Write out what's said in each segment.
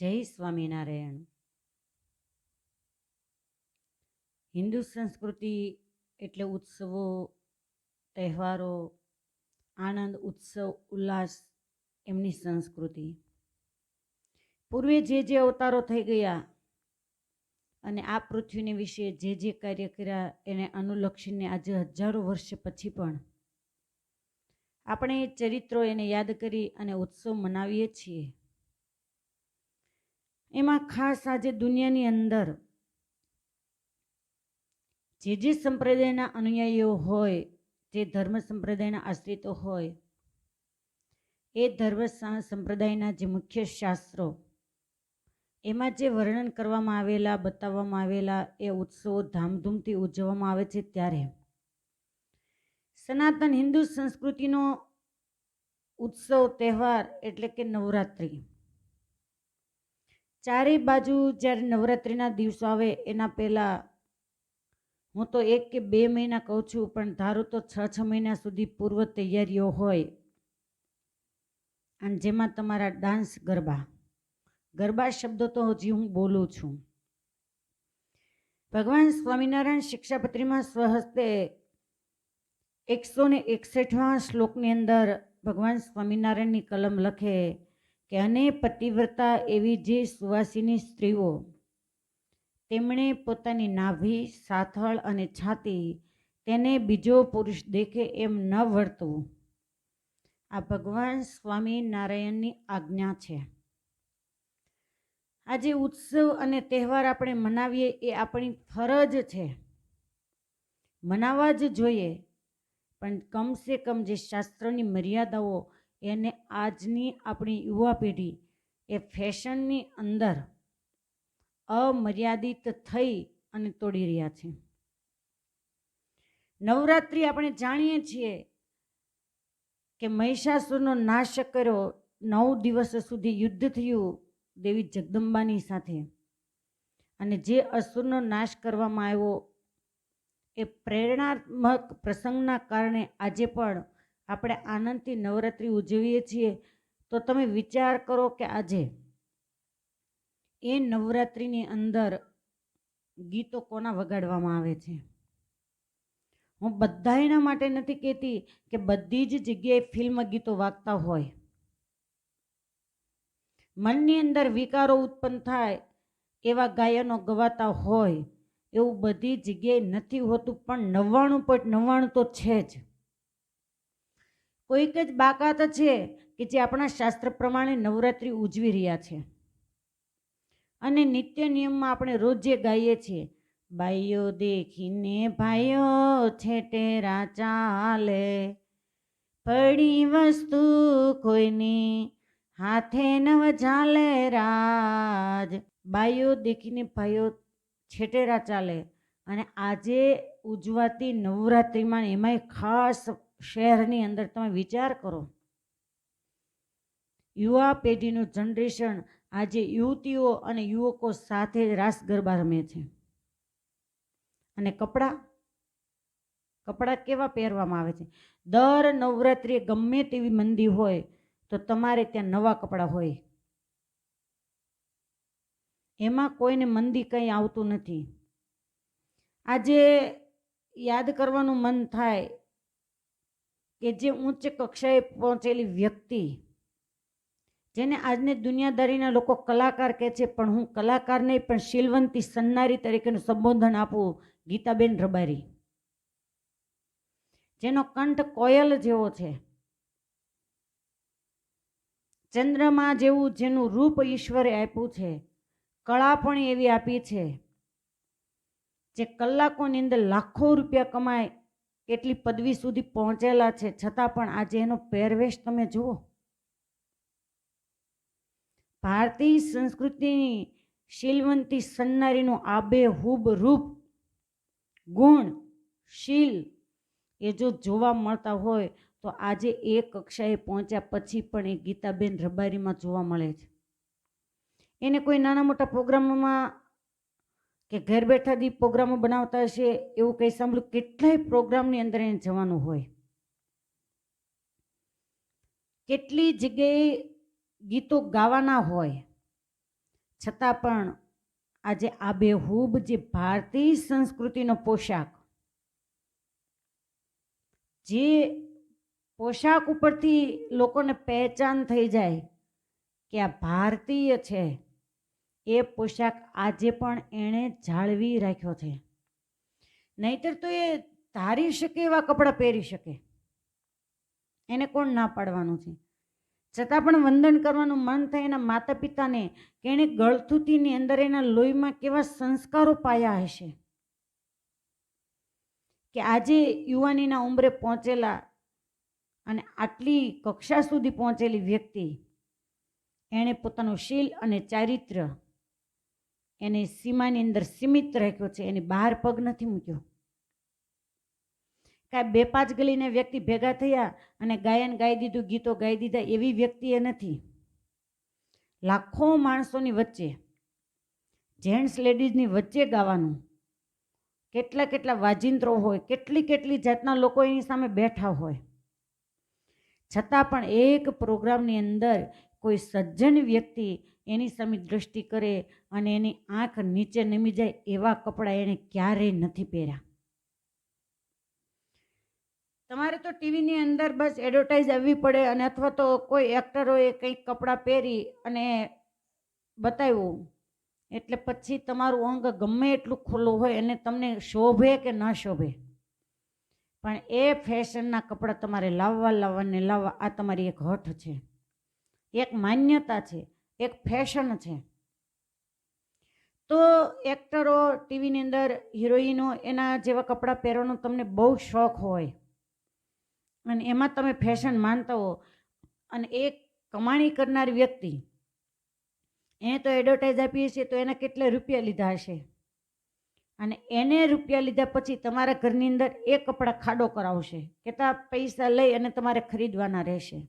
જય સ્વામિનારાયણ. હિન્દુ સંસ્કૃતિ એટલે ઉત્સવો, તહેવારો, આનંદ, ઉત્સવ, ઉલ્લાસ એમની સંસ્કૃતિ. પૂર્વે જે જે અવતારો થઈ ગયા અને આ પૃથ્વીને વિશે જે જે કાર્ય કર્યા એને અનુલક્ષીને આજે હજારો વર્ષ પછી પણ આપણે એ ચરિત્રો એને યાદ કરી અને ઉત્સવ મનાવીએ છીએ. એમાં ખાસ આજે દુનિયાની અંદર જે જે સંપ્રદાયના અનુયાયીઓ હોય, જે ધર્મ સંપ્રદાયના આશ્રિતો હોય, એ ધર્મ સંપ્રદાયના જે મુખ્ય શાસ્ત્રો, એમાં જે વર્ણન કરવામાં આવેલા, બતાવવામાં આવેલા, એ ઉત્સવો ધામધૂમથી ઉજવવામાં આવે છે ત્યારે સનાતન હિન્દુ સંસ્કૃતિનો ઉત્સવ, તહેવાર એટલે કે નવરાત્રિ. ચારે બાજુ જ્યારે નવરાત્રિના દિવસો આવે, એના પહેલાં હું તો એક કે બે મહિના કહું છું, પણ ધારો તો છ છ મહિના સુધી પૂર્વ તૈયારીઓ હોય, અને જેમાં તમારા ડાન્સ ગરબા. ગરબા શબ્દો તો હજી હું બોલું છું. ભગવાન સ્વામિનારાયણ શિક્ષાપત્રીમાં સ્વહસ્તે એકસો ને એકસઠમાં શ્લોકની અંદર ભગવાન સ્વામિનારાયણની કલમ લખે કે અને પતિવ્રતા એવી જે સુવાસીની સ્ત્રીઓ, તેમણે પોતાની નાભી, સાથળ અને છાતી તેને બીજો પુરુષ દેખે એમ ન વર્તવું આ ભગવાન સ્વામી નારાયણની આજ્ઞા છે. આજે ઉત્સવ અને તહેવાર આપણે મનાવીએ એ આપણી ફરજ છે. મનાવવા જ જોઈએ, પણ કમસે કમ જે શાસ્ત્રની મર્યાદાઓ એને આજની આપણી યુવા પેઢી એ ફેશનની અંદર અમર્યાદિત થઈ અને તોડી રહ્યા છે. નવરાત્રિ આપણે જાણીએ છીએ કે મહિષાસુરનો નાશ કર્યો નવ દિવસ સુધી યુદ્ધ થયું દેવી જગદંબાની સાથે. અને જે અસુરનો નાશ કરવામાં આવ્યો એ પ્રેરણાત્મક પ્રસંગના કારણે આજે પણ આપણે આનંદથી નવરાત્રિ ઉજવીએ છીએ, તો તમે વિચાર કરો કે આજે એ નવરાત્રિની અંદર ગીતો કોના વગાડવામાં આવે છે? હું બધા એના માટે નથી કહેતી કે બધી જ જગ્યાએ ફિલ્મ ગીતો વાગતા હોય. મનની અંદર વિકારો ઉત્પન્ન થાય, એવા ગાયનો ગવાતા હોય, એવું બધી જગ્યાએ નથી હોતું, પણ નવ્વાણું પોઈન્ટ નવ્વાણું તો છે જ. કોઈક જ બાકાત છે કે જે આપણા શાસ્ત્ર પ્રમાણે નવરાત્રિ ઉજવી રહ્યા છે. અને નિત્ય નિયમમાં આપણે રોજ જે ગાઈએ છીએ બાઈઓ દેખીને ભાઈઓ છેટેરા ચાલે પડી વસ્તુ કોઈની હાથે નવ ચાલે રાજ. બાઈઓ દેખીને ભાઈઓ છેટેરા ચાલે અને આજે ઉજવાતી નવરાત્રિમાં એમાંય ખાસ શહેરની અંદર તમે વિચાર કરો. યુવા પેઢીનું જનરેશન આજે યુવતીઓ અને યુવકો સાથે રાસ ગરબા રમે છે. અને કપડાં? કપડાં કેવા પહેરવામાં આવે છે? દર નવરાત્રિએ ગમે તેવી મંદી હોય તો તમારે ત્યાં નવા કપડાં હોય. એમાં કોઈને મંદી કંઈ આવતું નથી. આજે યાદ કરવાનું મન થાય કે જે ઉચ્ચ કક્ષાએ પહોંચેલી વ્યક્તિ, જેને આજની દુનિયાદારીના લોકો કલાકાર કહે છે, પણ હું કલાકાર નહીં, પણ શીલવંતી સન્નારી તરીકેનું સંબોધન આપું ગીતાબેન રબારી. જેનો કંઠ કોયલ જેવો છે. ચંદ્રમા જેવું જેનું રૂપ ઈશ્વરે આપ્યું છે, કળા પણ એવી આપી છે, જે કલાકોની અંદર લાખો રૂપિયા કમાય એટલી પદવી સુધી પહોંચેલા છે, છતાં પણ આજે એનો પહેરવેશ તમે જુઓ. ભારતીય સંસ્કૃતિની શીલવંતી સન્નારીનું આબેહૂબ રૂપ, ગુણ, શીલ એ જો જોવા મળતા હોય, તો આજે એ કક્ષાએ પહોંચ્યા પછી પણ એ ગીતાબેન રબારીમાં જોવા મળે છે. એને કોઈ નાના મોટા પ્રોગ્રામોમાં કે ઘર બેઠાથી પ્રોગ્રામો બનાવતા હશે, એવું કંઈ સાંભળ્યું? કેટલાય પ્રોગ્રામની અંદર એને જવાનું હોય. કેટલી જગ્યાએ ગીતો ગાવાના હોય, છતાં પણ આજે આબેહૂબ જે ભારતીય સંસ્કૃતિનો પોશાક, જે પોશાક ઉપરથી લોકોને પહેચાન થઈ જાય કે આ ભારતીય છે. એ પોશાક આજે પણ એણે જાળવી રાખ્યો છે. નહીતર તો એ ધારી શકે એવા કપડાં પહેરી શકે. એને કોણ ના પાડવાનું છે? છતાં પણ વંદન કરવાનું મન થાય એના માતા પિતાને કે એણે ગળથુતીની અંદર એના લોહીમાં કેવા સંસ્કારો પાયા હશે? કે આજે યુવાનીના ઉંમરે પહોંચેલા અને આટલી કક્ષા સુધી પહોંચેલી વ્યક્તિ એણે પોતાનું શીલ અને ચારિત્ર એને સીમાની અંદર સીમિત રાખ્યો છે, એની બહાર પગ નથી મૂક્યો. કાંઈ બે પાંચ ગલીને વ્યક્તિ ભેગા થયા અને ગાયન ગાઈ દીધું, ગીતો ગાઈ દીધા, એવી વ્યક્તિ એ નથી. લાખો માણસોની વચ્ચે, જેન્ટ્સ લેડીઝની વચ્ચે ગાવાનું, કેટલા કેટલા વાજિંત્રો હોય, કેટલી કેટલી જાતના લોકો એની સામે બેઠા હોય. છતાં પણ એક પ્રોગ્રામની અંદર કોઈ સજ્જન વ્યક્તિ એની સામે દ્રષ્ટિ કરે અને એની આંખ નીચે નમી જાય એવા કપડાં એણે ક્યારેય નથી પહેર્યા. તમારે તો ટીવીની અંદર બસ એડવર્ટાઇઝ આવવી પડે અને અથવા તો કોઈ એક્ટરોએ કંઈક કપડાં પહેરી અને બતાવ્યું એટલે પછી તમારું અંગ ગમે એટલું ખુલ્લું હોય અને તમને શોભે કે ન શોભે. પણ એ ફેશનના કપડાં તમારે લાવવા લાવવા ને લાવવા આ તમારી એક હઠ છે. એક માન્યતા છે, એક ફેશન છે. તો એક્ટરો ટીવીની અંદર હિરોઈનો એના જેવા કપડાં પહેરવાનો તમને બહુ શોખ હોય. અને એમાં તમે ફેશન માનતા હો. અને એક કમાણી કરનાર વ્યક્તિ એને તો એડવર્ટાઇઝ આપીએ છીએ તો એના કેટલા રૂપિયા લીધા હશે? અને એને રૂપિયા લીધા પછી તમારા ઘરની અંદર એ કપડાં ખાડો કરાવશે કેટલા પૈસા લઈ અને તમારે ખરીદવાના રહેશે.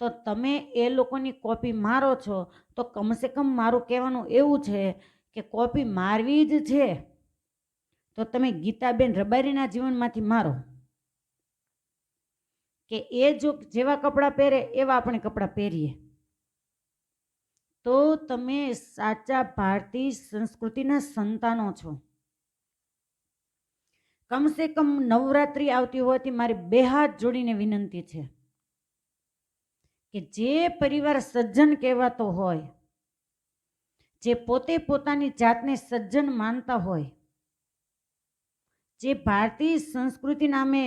તો તમે એ લોકોની કોપી મારો છો, તો કમસે કમ મારું કહેવાનું એવું છે કે કોપી મારવી જ છે. તો તમે ગીતાબેન રબારીના જીવનમાંથી મારો. કે એ જો જેવા કપડાં પહેરે એવા આપણે કપડાં પહેરીએ. તો તમે સાચા ભારતીય સંસ્કૃતિના સંતાનો છો. કમસે કમ નવરાત્રિ આવતી હોવાથી મારી બે હાથ જોડીને વિનંતી છે. કે જે પરિવાર સજ્જન કહેવાતો હોય, જે પોતે પોતાની જાતને સજ્જન માનતા હોય, જે ભારતીય સંસ્કૃતિ નામે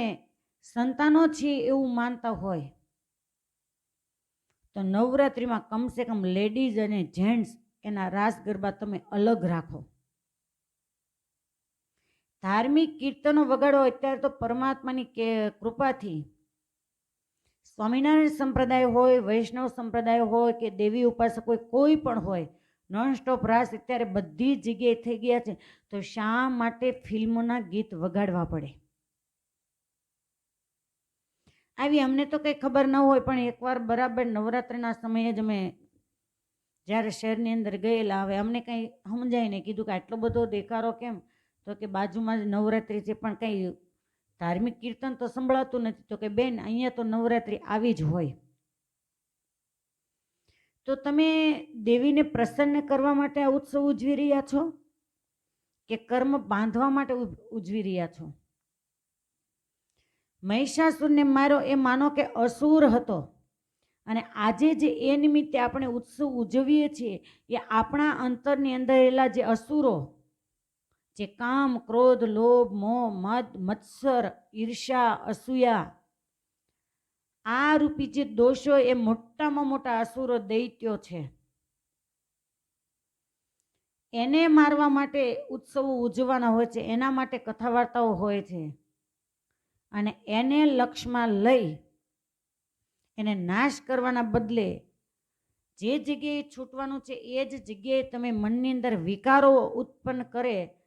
સંતાનો છે એવું માનતા હોય, તો નવરાત્રિમાં કમસે કમ લેડીઝ અને જેન્ટ્સ એના રાસ ગરબા તમે અલગ રાખો. ધાર્મિક કીર્તનો વગાડો, અત્યારે તો પરમાત્માની કૃપાથી સ્વામિનારાયણ સંપ્રદાય હોય, વૈષ્ણવ સંપ્રદાય હોય કે દેવી ઉપાસક હોય, કોઈ પણ હોય નોનસ્ટોપ રાસ અત્યારે બધી જગ્યાએ થઈ ગયા છે. તો શા માટે ફિલ્મોના ગીત વગાડવા પડે? આવી અમને તો કંઈ ખબર ન હોય, પણ એકવાર બરાબર નવરાત્રિના સમયે જ અમે જ્યારે શહેરની અંદર ગયેલા, હવે અમને કંઈ સમજાય નહીં. કીધું કે આટલો બધો દેખારો કેમ? તો કે બાજુમાં જ નવરાત્રિ છે, પણ કંઈ ધાર્મિક કીર્તન તો સંભળાતું નથી. તો કે બેન, અહીંયા તો નવરાત્રિ આવી જ હોય. તો તમે દેવીને પ્રસન્ન કરવા માટે આ ઉત્સવ ઉજવી રહ્યા છો? કે કર્મ બાંધવા માટે ઉજ- ઉજવી રહ્યા છો? મહિષાસુરને માર્યો એ માનો કે અસુર હતો. અને આજે જે એ નિમિત્તે આપણે ઉત્સવ ઉજવીએ છીએ, એ આપણા અંતરની અંદર રહેલા જે અસુરો જે કામ, ક્રોધ, લોભ, મોહ, મદ, મત્સર ઈર્ષા અસૂયા. આ રૂપી જે દોષો એ મોટામાં મોટા અસુરો દૈત્યો છે. એને મારવા માટે ઉત્સવો ઉજવવાના હોય છે, એના માટે કથા વાર્તાઓ હોય છે. અને એને લક્ષમાં લઈ એને નાશ કરવાના બદલે જે જગ્યાએ છૂટવાનું છે, એ જ જગ્યાએ તમે મનની અંદર વિકારો ઉત્પન્ન કરે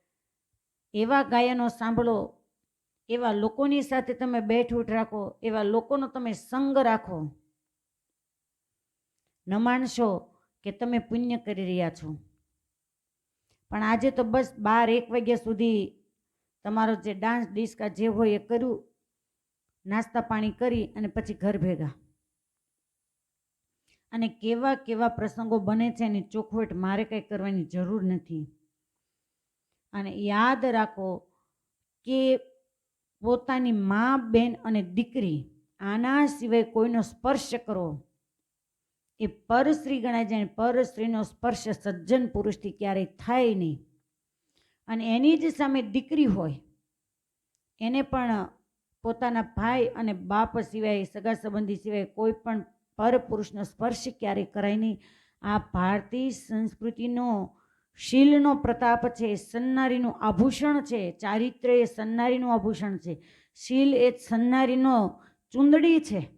એવા ગાયનો સાંભળો, એવા લોકોની સાથે તમે બેઠ રાખો, એવા લોકોનો તમે સંગ રાખો. ન માનશો કે તમે પુણ્ય કરી રહ્યા છો. પણ આજે તો બસ બાર એક વાગ્યા સુધી તમારો જે ડાન્સ ડિસ્કા જે હોય એ કર્યું, નાસ્તા પાણી કરી અને પછી ઘર ભેગા. અને કેવા કેવા પ્રસંગો બને છે એની ચોખવટ મારે કંઈ કરવાની જરૂર નથી. અને યાદ રાખો કે પોતાની મા, બેન અને દીકરી આના સિવાય કોઈનો સ્પર્શ કરો. એ પરસ્ત્રી ગણાય જાય પરશ્રીનો સ્પર્શ સજ્જન પુરુષથી ક્યારેય થાય નહીં. અને એની જ સામે દીકરી હોય, એને પણ પોતાના ભાઈ અને બાપ સિવાય, સગા સંબંધી સિવાય કોઈ પણ પરપુરુષનો સ્પર્શ ક્યારેય કરાય નહીં. આ ભારતીય સંસ્કૃતિનો શીલનો પ્રતાપ છે, સન્નારીનું આભૂષણ છે, ચારિત્ર્ય એ સન્નારીનું આભૂષણ છે. શીલ એ સન્નારીનો ચૂંદડી છે.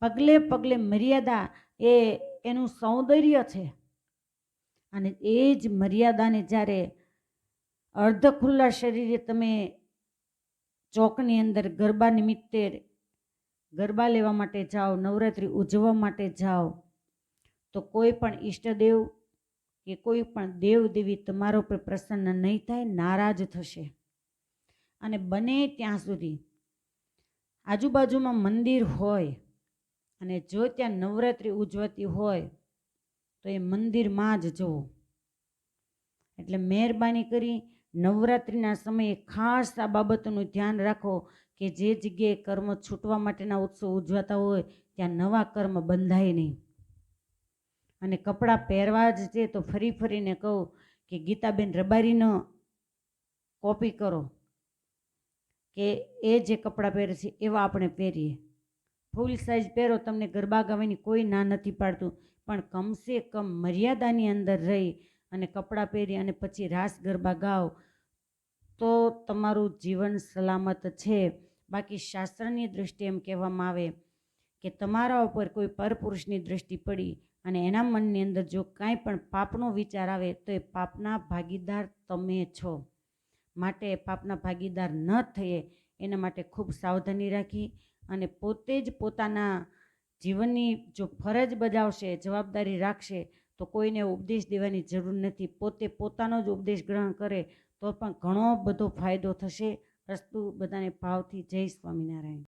પગલે પગલે મર્યાદા એ એનું સૌંદર્ય છે. અને એ જ મર્યાદાને જ્યારે અર્ધ ખુલ્લા શરીરે તમે ચોકની અંદર ગરબા નિમિત્તે ગરબા લેવા માટે જાઓ, નવરાત્રિ ઉજવવા માટે જાઓ, તો કોઈ પણ ઈષ્ટદેવ કે કોઈ પણ દેવ દેવી તમારા ઉપર પ્રસન્ન નહીં થાય, નારાજ થશે. અને બને ત્યાં સુધી આજુબાજુમાં મંદિર હોય અને જો ત્યાં નવરાત્રિ ઉજવતી હોય, તો એ મંદિરમાં જ જવો એટલે મહેરબાની કરી નવરાત્રિના સમયે ખાસ આ બાબતોનું ધ્યાન રાખો કે જે જગ્યાએ કર્મ છૂટવા માટેના ઉત્સવ ઉજવાતા હોય, ત્યાં નવા કર્મ બંધાય નહીં. અને કપડાં પહેરવા જ છે તો ફરી ફરીને કહું કે ગીતાબેન રબારીનો કોપી કરો કે એ જે કપડાં પહેરે છે એવા આપણે પહેરીએ. ફૂલ સાઇઝ પહેરો, તમને ગરબા ગાવાની કોઈ ના નથી પાડતું, પણ કમસે કમ મર્યાદાની અંદર રહી અને કપડાં પહેરી અને પછી રાસ ગરબા ગાઓ તો તમારું જીવન સલામત છે. બાકી શાસ્ત્રની દૃષ્ટિએ એમ કહેવામાં આવે કે તમારા ઉપર કોઈ પરપુરુષની દૃષ્ટિ પડી અને એના મનની અંદર જો કાંઈ પણ પાપનો વિચાર આવે, તો એ પાપના ભાગીદાર તમે છો. માટે પાપના ભાગીદાર ન થઈએ, એના માટે ખૂબ સાવધાની રાખી અને પોતે જ પોતાના જીવનની જો ફરજ બજાવશે, જવાબદારી રાખશે, તો કોઈને ઉપદેશ દેવાની જરૂર નથી. પોતે પોતાનો જ ઉપદેશ ગ્રહણ કરે, તો પણ ઘણો બધો ફાયદો થશે. અસ્તુ બધાને ભાવથી જય સ્વામિનારાયણ.